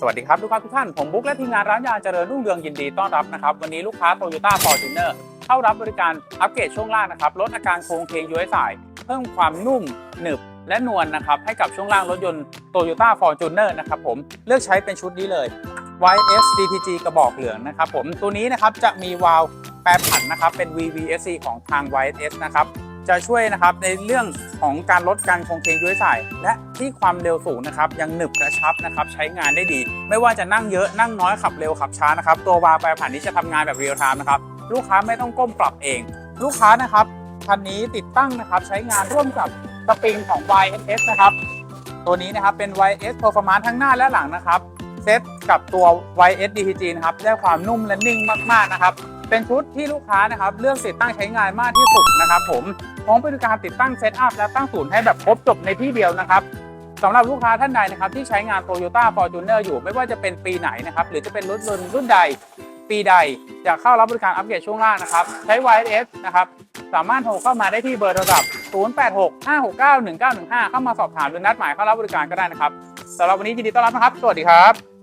สวัสดีครับลูกค้าทุกท่านผมบุ๊กและทีมงานร้านยาเจริญรุ่งเรืองยินดีต้อนรับนะครับวันนี้ลูกค้า Toyota Fortuner เข้ารับบริการอัปเกรดช่วงล่างนะครับลดอาการโค้งเคงย้วยสาย เพิ่มความนุ่มหนึบและนวลนะครับให้กับช่วงล่างรถยนต์ Toyota Fortuner นะครับผมเลือกใช้เป็นชุดนี้เลย YS DTG กระบอกเหลืองนะครับผมตัวนี้นะครับจะมีวาล์วแปรผันนะครับเป็น VVSC ของทาง YS นะครับ จะช่วยนะครับในเรื่องของการลดการคงเคงย้วยสาย และที่ความเร็วสูงนะครับยังหนึบกระชับนะครับใช้งานได้ดี ไม่ว่าจะนั่งเยอะนั่งน้อยขับเร็วขับช้านะครับตัววาล์วแปรผันนี้จะทำงานแบบเรียลไทม์นะครับลูกค้าไม่ต้องก้มปรับเอง ลูกค้านะครับคันนี้ติดตั้งนะครับใช้งานร่วมกับสปริงของ YS นะครับตัวนี้นะครับเป็น YS Performance ทั้งหน้าและหลังนะครับ เซตกับตัว YS DTG นะครับได้ความนุ่มและนิ่งมากๆนะครับเป็นชุดที่ลูกค้านะครับเลือกติดตั้งใช้งานมากที่สุดนะครับผมพร้อมบริการติดตั้งเซตอัพและตั้งศูนย์ให้แบบครบจบในที่เดียวนะครับสำหรับลูกค้าท่านใดนะครับที่ใช้งาน Toyota Fortuner อยู่ไม่ว่าจะเป็นปีไหนนะครับหรือจะเป็นรถยนต์รุ่นใดปีใดจะเข้ารับบริการอัปเกรดช่วงล่างนะครับ ใช้ YS นะครับสามารถโทรเข้ามาได้ที่เบอร์โทรศัพท์ 0865691915 เข้ามาสอบถามหรือนัดหมายเข้ารับบริการก็ได้นะครับสำหรับวันนี้ยินดีต้อนรับนะครับ สวัสดีครับ